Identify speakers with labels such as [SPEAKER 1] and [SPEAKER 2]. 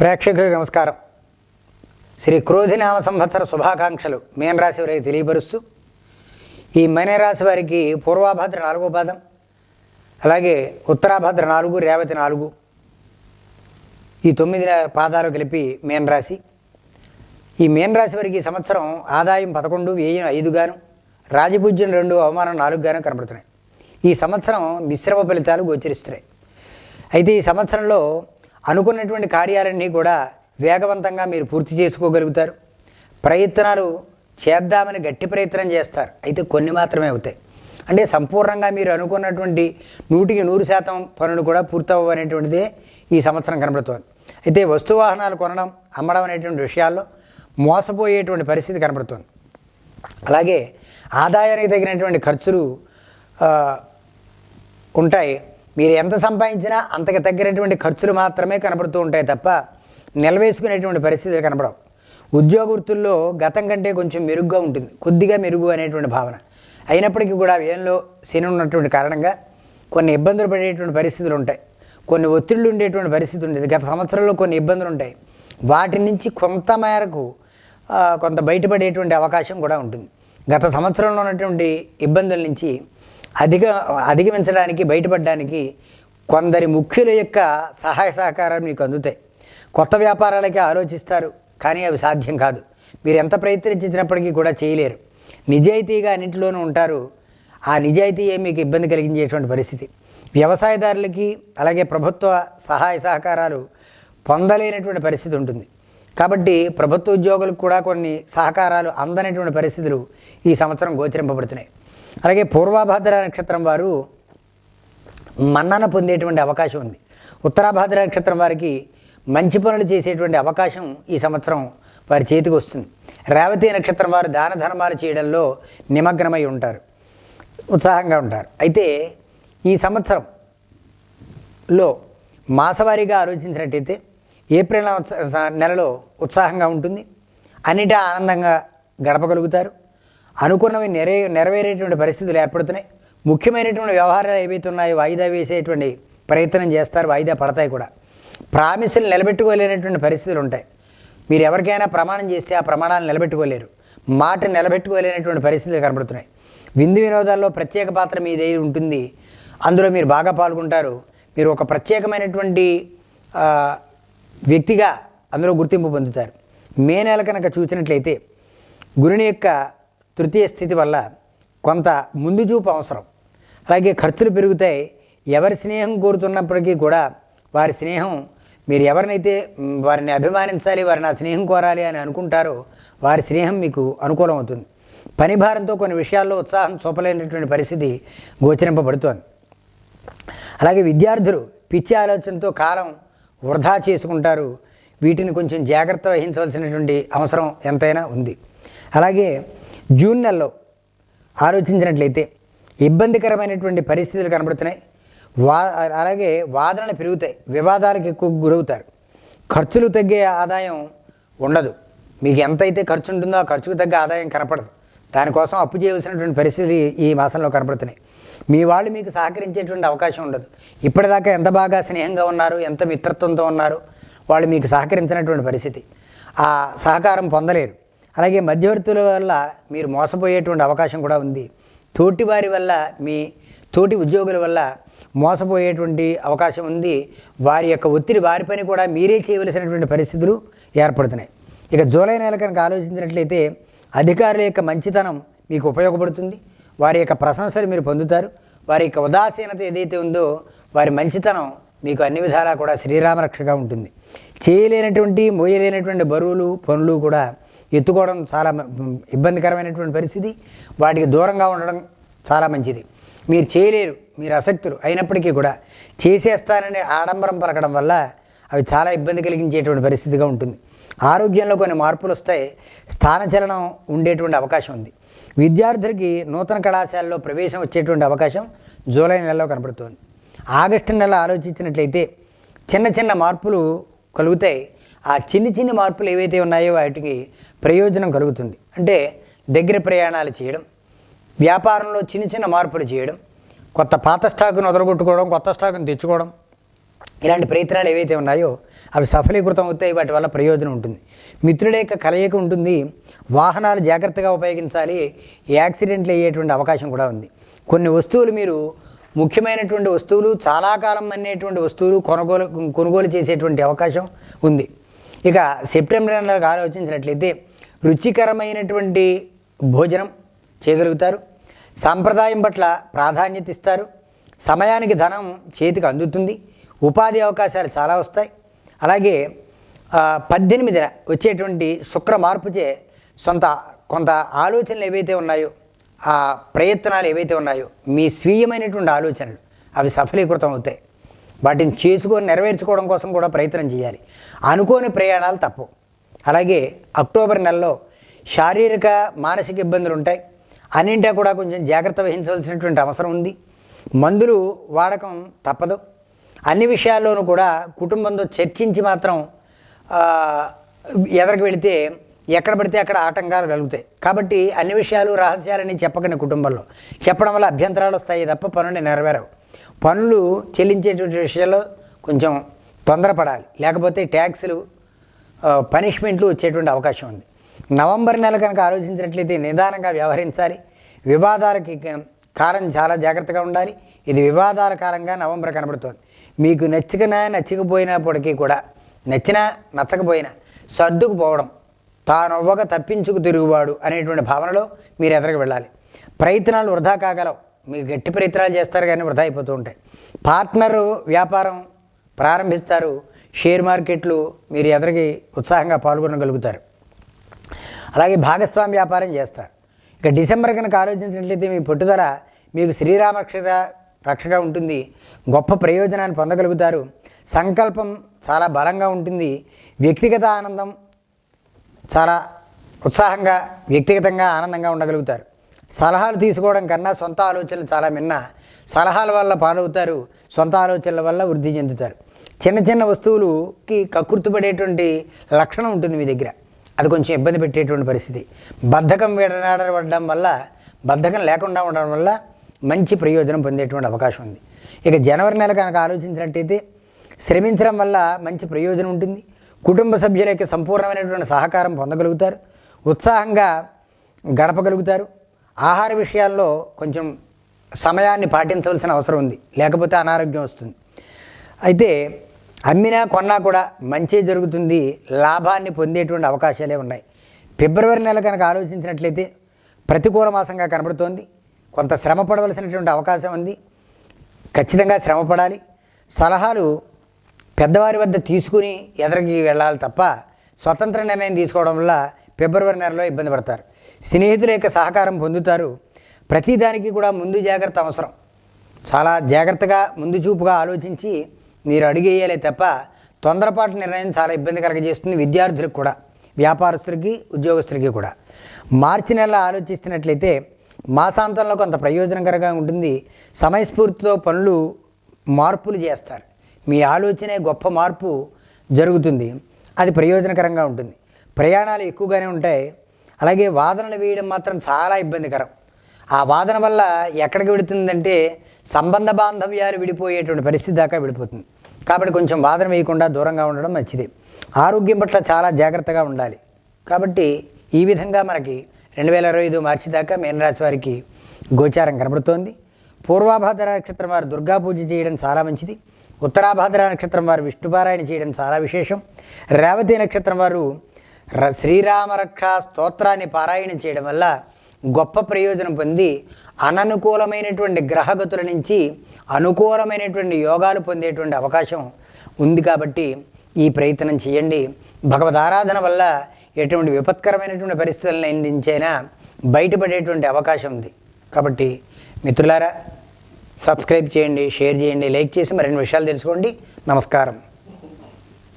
[SPEAKER 1] ప్రేక్షకులకు నమస్కారం. శ్రీ క్రోధినామ సంవత్సర శుభాకాంక్షలు మీనరాశి వారికి తెలియపరుస్తూ ఈ మీనరాశి వారికి పూర్వాభద్ర నాలుగో పాదం అలాగే ఉత్తరాభద్ర నాలుగు రేవతి నాలుగు ఈ తొమ్మిది పాదాలు కలిపి మీనరాశి. ఈ మీనరాశి వారికి సంవత్సరం ఆదాయం పదకొండు వ్యయం ఐదుగాను రాజపూజ్యం రెండు అవమానం నాలుగుగాను కనబడుతున్నాయి ఈ సంవత్సరం మిశ్రమ ఫలితాలు గోచరిస్తున్నాయి. అయితే ఈ సంవత్సరంలో అనుకున్నటువంటి కార్యాలన్నీ కూడా వేగవంతంగా మీరు పూర్తి చేసుకోగలుగుతారు. ప్రయత్నాలు చేద్దామని గట్టి ప్రయత్నం చేస్తారు. అయితే కొన్ని మాత్రమే అవుతాయి. అంటే సంపూర్ణంగా మీరు అనుకున్నటువంటి నూటికి నూరు శాతం పనులు కూడా పూర్తవనేటువంటిదే ఈ సంవత్సరం కనబడుతోంది. అయితే వస్తు వాహనాలు కొనడం అమ్మడం అనేటువంటి విషయాల్లో మోసపోయేటువంటి పరిస్థితి కనబడుతోంది. అలాగే ఆదాయానికి తగినటువంటి ఖర్చులు ఉంటాయి. మీరు ఎంత సంపాదించినా అంతకు తగ్గినటువంటి ఖర్చులు మాత్రమే కనబడుతూ ఉంటాయి తప్ప నిలవేసుకునేటువంటి పరిస్థితులు కనబడవు. ఉద్యోగ వృత్తుల్లో గతం కంటే కొంచెం మెరుగ్గా ఉంటుంది. కొద్దిగా మెరుగు అనేటువంటి భావన. అయినప్పటికీ కూడా వ్యయంలో శని ఉన్నటువంటి కారణంగా కొన్ని ఇబ్బందులు పడేటువంటి పరిస్థితులు ఉంటాయి. కొన్ని ఒత్తిళ్ళు ఉండేటువంటి పరిస్థితి ఉండేది. గత సంవత్సరంలో కొన్ని ఇబ్బందులు ఉంటాయి. వాటి నుంచి కొంత మేరకు కొంత బయటపడేటువంటి అవకాశం కూడా ఉంటుంది. గత సంవత్సరంలో ఉన్నటువంటి ఇబ్బందుల నుంచి అధిక అధిగమించడానికి బయటపడడానికి కొందరి ముఖ్యుల యొక్క సహాయ సహకారాలు మీకు అందుతాయి. కొత్త వ్యాపారాలకే ఆలోచిస్తారు కానీ అవి సాధ్యం కాదు. మీరు ఎంత ప్రయత్నించినప్పటికీ కూడా చేయలేరు. నిజాయితీగా అన్నింటిలోనూ ఉంటారు. ఆ నిజాయితీయే మీకు ఇబ్బంది కలిగించేటువంటి పరిస్థితి. వ్యవసాయదారులకి అలాగే ప్రభుత్వ సహాయ సహకారాలు పొందలేనటువంటి పరిస్థితి ఉంటుంది. కాబట్టి ప్రభుత్వ ఉద్యోగులకు కూడా కొన్ని సహకారాలు అందనటువంటి పరిస్థితులు ఈ సంవత్సరం గోచరింపబడుతున్నాయి. అలాగే పూర్వభద్ర నక్షత్రం వారు మన్నన పొందేటువంటి అవకాశం ఉంది. ఉత్తరాభాద్ర నక్షత్రం వారికి మంచి పనులు చేసేటువంటి అవకాశం ఈ సంవత్సరం వారి చేతికి వస్తుంది. రేవతి నక్షత్రం వారు దాన ధర్మాలు చేయడంలో నిమగ్నమై ఉంటారు. ఉత్సాహంగా ఉంటారు. అయితే ఈ సంవత్సరంలో మాసవారీగా ఆలోచించినట్టయితే ఏప్రిల్ నెలలో ఉత్సాహంగా ఉంటుంది. అన్నిటా ఆనందంగా గడపగలుగుతారు. అనుకున్నవి నెరే నెరవేరేటువంటి పరిస్థితులు ఏర్పడుతున్నాయి. ముఖ్యమైనటువంటి వ్యవహారాలు ఏవైతే ఉన్నాయో వాయిదా వేసేటువంటి ప్రయత్నం చేస్తారు వాయిదా పడతాయి కూడా. ప్రామిసులు నిలబెట్టుకోలేనటువంటి పరిస్థితులు ఉంటాయి. మీరు ఎవరికైనా ప్రమాణం చేస్తే ఆ ప్రమాణాలు నిలబెట్టుకోలేరు. మాట నిలబెట్టుకోలేనటువంటి పరిస్థితులు కనబడుతున్నాయి. విందు వినోదాల్లో ప్రత్యేక పాత్ర మీదే ఉంటుంది. అందులో మీరు బాగా పాల్గొంటారు. మీరు ఒక ప్రత్యేకమైనటువంటి వ్యక్తిగా అందులో గుర్తింపు పొందుతారు. మే నెల కనుక చూసినట్లయితే గురుని యొక్క తృతీయ స్థితి వల్ల కొంత ముందు చూపు అవసరం. అలాగే ఖర్చులు పెరుగుతాయి. ఎవరి స్నేహం కోరుతున్నప్పటికీ కూడా వారి స్నేహం మీరు ఎవరినైతే వారిని అభిమానించాలి వారిని నా స్నేహం కోరాలి అని అనుకుంటారో వారి స్నేహం మీకు అనుకూలం అవుతుంది పని భారంతో కొన్ని విషయాల్లో ఉత్సాహం చూపలేనటువంటి పరిస్థితి గోచరింపబడుతోంది. అలాగే విద్యార్థులు పిచ్చి ఆలోచనతో కాలం వృధా చేసుకుంటారు. వీటిని కొంచెం జాగ్రత్త వహించవలసినటువంటి అవసరం ఎంతైనా ఉంది. అలాగే జూన్ నెలలో ఆలోచించినట్లయితే ఇబ్బందికరమైనటువంటి పరిస్థితులు కనబడుతున్నాయి. వా అలాగే వాదనలు పెరుగుతాయి. వివాదాలకు ఎక్కువ గురవుతారు. ఖర్చులు తగ్గే ఆదాయం ఉండదు. మీకు ఎంతైతే ఖర్చు ఉంటుందో ఆ ఖర్చుకు తగ్గ ఆదాయం కనపడదు. దానికోసం అప్పు చేయవలసినటువంటి పరిస్థితులు ఈ- ఈ మాసంలో కనపడుతున్నాయి. మీ వాళ్ళు మీకు సహకరించేటువంటి అవకాశం ఉండదు. ఇప్పటిదాకా ఎంత బాగా స్నేహంగా ఉన్నారు ఎంత మిత్రత్వంతో ఉన్నారు వాళ్ళు మీకు సహకరించినటువంటి పరిస్థితి. ఆ సహకారం పొందలేరు. అలాగే మధ్యవర్తుల వల్ల మీరు మోసపోయేటువంటి అవకాశం కూడా ఉంది. తోటి వారి వల్ల మీ తోటి ఉద్యోగుల వల్ల మోసపోయేటువంటి అవకాశం ఉంది. వారి యొక్క ఒత్తిడి వారి పని కూడా మీరే చేయవలసినటువంటి పరిస్థితులు ఏర్పడుతున్నాయి. ఇక జూలై నెల కనుక ఆలోచించినట్లయితే అధికారుల యొక్క మంచితనం మీకు ఉపయోగపడుతుంది. వారి యొక్క ప్రశంసలు మీరు పొందుతారు. వారి యొక్క ఉదాసీనత ఏదైతే ఉందో వారి మంచితనం మీకు అన్ని విధాలా కూడా శ్రీరామరక్షగా ఉంటుంది. చేయలేనటువంటి మోయలేనటువంటి బరువులు పనులు కూడా ఎత్తుకోవడం చాలా ఇబ్బందికరమైనటువంటి పరిస్థితి. వాటికి దూరంగా ఉండడం చాలా మంచిది. మీరు చేయలేరు మీరు అసక్తులు అయినప్పటికీ కూడా చేసేస్తానని ఆడంబరం పలకడం వల్ల అవి చాలా ఇబ్బంది కలిగించేటువంటి పరిస్థితిగా ఉంటుంది. ఆరోగ్యంలో కొన్ని మార్పులు వస్తాయి స్థానచలనం ఉండేటువంటి అవకాశం ఉంది. విద్యార్థులకి నూతన కళాశాలలో ప్రవేశం వచ్చేటువంటి అవకాశం జూలై నెలలో కనబడుతోంది ఆగస్టు నెల ఆలోచించినట్లయితే చిన్న చిన్న మార్పులు కలుగుతాయి. ఆ చిన్ని చిన్ని మార్పులు ఏవైతే ఉన్నాయో వాటికి ప్రయోజనం కలుగుతుంది. అంటే దగ్గర ప్రయాణాలు చేయడం వ్యాపారంలో చిన్న చిన్న మార్పులు చేయడం కొత్త పాత స్టాకును వదలగొట్టుకోవడం కొత్త స్టాకును తెచ్చుకోవడం ఇలాంటి ప్రయత్నాలు ఏవైతే ఉన్నాయో అవి సఫలీకృతం అవుతాయి వాటి వల్ల ప్రయోజనం ఉంటుంది. మిత్రుల యొక్క కలయిక ఉంటుంది వాహనాలు జాగ్రత్తగా ఉపయోగించాలి యాక్సిడెంట్లు అయ్యేటువంటి అవకాశం కూడా ఉంది. కొన్ని వస్తువులు మీరు ముఖ్యమైనటువంటి వస్తువులు చాలా కాలం అనేటువంటి వస్తువులు కొనుగోలు కొనుగోలు చేసేటువంటి అవకాశం ఉంది. ఇక సెప్టెంబర్ నెలకు ఆలోచించినట్లయితే రుచికరమైనటువంటి భోజనం చేయగలుగుతారు. సాంప్రదాయం పట్ల ప్రాధాన్యత ఇస్తారు. సమయానికి ధనం చేతికి అందుతుంది. ఉపాధి అవకాశాలు చాలా వస్తాయి. అలాగే పద్దెనిమిదిన వచ్చేటువంటి శుక్ర మార్పుచే సొంత కొంత ఆలోచనలు ఏవైతే ఉన్నాయో ఆ ప్రయత్నాలు ఏవైతే ఉన్నాయో మీ స్వీయమైనటువంటి ఆలోచనలు అవి సఫలీకృతం అవుతాయి. వాటిని చేసుకొని నెరవేర్చుకోవడం కోసం కూడా ప్రయత్నం చేయాలి. అనుకోని ప్రయాణాలు తప్పవు అలాగే అక్టోబర్ నెలలో శారీరక మానసిక ఇబ్బందులు ఉంటాయి. అన్నింటా కూడా కొంచెం జాగ్రత్త వహించవలసినటువంటి అవసరం ఉంది. మందులు వాడకం తప్పదు. అన్ని విషయాల్లోనూ కూడా కుటుంబంతో చర్చించి మాత్రం ఆ, ఎదరికి వెళితే ఎక్కడ పడితే అక్కడ ఆటంకాలు కలుగుతాయి. కాబట్టి అన్ని విషయాలు రహస్యాలని చెప్పకండి కుటుంబంలో. చెప్పడం వల్ల అభ్యంతరాలు వస్తాయి తప్ప పనులు నెరవేరవు. పనులు చెల్లించేటువంటి విషయాల్లో కొంచెం తొందరపడాలి. లేకపోతే ట్యాక్సులు పనిష్మెంట్లు వచ్చేటువంటి అవకాశం ఉంది. నవంబర్ నెల కనుక ఆలోచించినట్లయితే నిదానంగా వ్యవహరించాలి. వివాదాలకి కాలం చాలా జాగ్రత్తగా ఉండాలి. ఇది వివాదాల కాలంగా నవంబర్ కనబడుతోంది. మీకు నచ్చకనా నచ్చకపోయినప్పటికీ కూడా నచ్చినా నచ్చకపోయినా సర్దుకుపోవడం తానొవ్వక తప్పించుకు తిరుగువాడు అనేటువంటి భావనలో మీరు ఎదరికి వెళ్ళాలి. ప్రయత్నాలు వృధా కాగలవు. మీరు గట్టి ప్రయత్నాలు చేస్తారు కానీ వృధా అయిపోతూ ఉంటాయి. పార్ట్నరు వ్యాపారం ప్రారంభిస్తారు. షేర్ మార్కెట్లు మీరు ఎదరికి ఉత్సాహంగా పాల్గొనగలుగుతారు. అలాగే భాగస్వామి వ్యాపారం చేస్తారు. ఇక డిసెంబర్ కనుక ఆలోచించినట్లయితే మీ పట్టుదల మీకు శ్రీరామక్షత రక్షగా ఉంటుంది. గొప్ప ప్రయోజనాన్ని పొందగలుగుతారు. సంకల్పం చాలా బలంగా ఉంటుంది. వ్యక్తిగత ఆనందం చాలా ఉత్సాహంగా వ్యక్తిగతంగా ఆనందంగా ఉండగలుగుతారు. సలహాలు తీసుకోవడం కన్నా సొంత ఆలోచనలు చాలా మిన్న. సలహాల వల్ల పాలవుతారు. సొంత ఆలోచనల వల్ల వృద్ధి చెందుతారు. చిన్న చిన్న వస్తువులుకి కక్కుర్తిపడేటువంటి లక్షణం ఉంటుంది మీ దగ్గర. అది కొంచెం ఇబ్బంది పెట్టేటువంటి పరిస్థితి. బద్ధకం విడనాడబడడం వల్ల బద్ధకం లేకుండా ఉండడం వల్ల మంచి ప్రయోజనం పొందేటువంటి అవకాశం ఉంది. ఇక జనవరి నెల కనుక ఆలోచించినట్టయితే శ్రమించడం వల్ల మంచి ప్రయోజనం ఉంటుంది. కుటుంబ సభ్యుల యొక్క సంపూర్ణమైనటువంటి సహకారం పొందగలుగుతారు. ఉత్సాహంగా గడపగలుగుతారు. ఆహార విషయాల్లో కొంచెం సమయాన్ని పాటించవలసిన అవసరం ఉంది. లేకపోతే అనారోగ్యం వస్తుంది. అయితే అమ్మినా కొన్నా కూడా మంచి జరుగుతుంది లాభాన్ని పొందేటువంటి అవకాశాలే ఉన్నాయి. ఫిబ్రవరి నెల కనుక ఆలోచించినట్లయితే ప్రతికూల మాసంగా కనబడుతోంది. కొంత శ్రమ పడవలసినటువంటి అవకాశం ఉంది. ఖచ్చితంగా శ్రమ పడాలి. సలహాలు పెద్దవారి వద్ద తీసుకుని ఎదరికి వెళ్ళాలి తప్ప స్వతంత్ర నిర్ణయం తీసుకోవడం వల్ల ఫిబ్రవరి నెలలో ఇబ్బంది పడతారు. స్నేహితుల యొక్క సహకారం పొందుతారు. ప్రతిదానికి కూడా ముందు జాగ్రత్త అవసరం. చాలా జాగ్రత్తగా ముందు చూపుగా ఆలోచించి మీరు అడిగేయాలే తప్ప తొందరపాటు నిర్ణయం చాలా ఇబ్బంది కలగజేస్తుంది విద్యార్థులకు కూడా వ్యాపారస్తులకి ఉద్యోగస్తులకి కూడా. మార్చి నెల ఆలోచిస్తున్నట్లయితే మాసాంతంలో కొంత ప్రయోజనకరంగా ఉంటుంది. సమయస్ఫూర్తితో పనులు మార్పులు చేస్తారు. మీ ఆలోచనే గొప్ప మార్పు జరుగుతుంది. అది ప్రయోజనకరంగా ఉంటుంది. ప్రయాణాలు ఎక్కువగానే ఉంటాయి. అలాగే వాదనలు వేయడం మాత్రం చాలా ఇబ్బందికరం. ఆ వాదన వల్ల ఎక్కడికి విడుతుందంటే సంబంధ బాంధవ్యాలు విడిపోయేటువంటి పరిస్థితి దాకా విడిపోతుంది. కాబట్టి కొంచెం వాదన వేయకుండా దూరంగా ఉండడం మంచిది. ఆరోగ్యం పట్ల చాలా జాగ్రత్తగా ఉండాలి. కాబట్టి ఈ విధంగా మనకి రెండు వేల ఇరవై ఐదు మార్చి దాకా మీనరాశి వారికి గోచారం కనబడుతోంది. పూర్వాభాద్ర నక్షత్రం వారు దుర్గా పూజ చేయడం చాలా మంచిది. ఉత్తరాభాద్ర నక్షత్రం వారు విష్ణుపారాయణ చేయడం చాలా విశేషం. రేవతి నక్షత్రం వారు ర- శ్రీరామరక్ష స్తోత్రాన్ని పారాయణం చేయడం వల్ల గొప్ప ప్రయోజనం పొంది అననుకూలమైనటువంటి గ్రహగతుల నుంచి అనుకూలమైనటువంటి యోగాలు పొందేటువంటి అవకాశం ఉంది కాబట్టి ఈ ప్రయత్నం చేయండి. భగవద్ ఆరాధన వల్ల ఎటువంటి విపత్కరమైనటువంటి పరిస్థితులను అందించైనా బయటపడేటువంటి అవకాశం ఉంది. కాబట్టి మిత్రులారా సబ్స్క్రైబ్ చేయండి షేర్ చేయండి లైక్ చేసి మరిన్ని విషయాలు తెలుసుకోండి. నమస్కారం.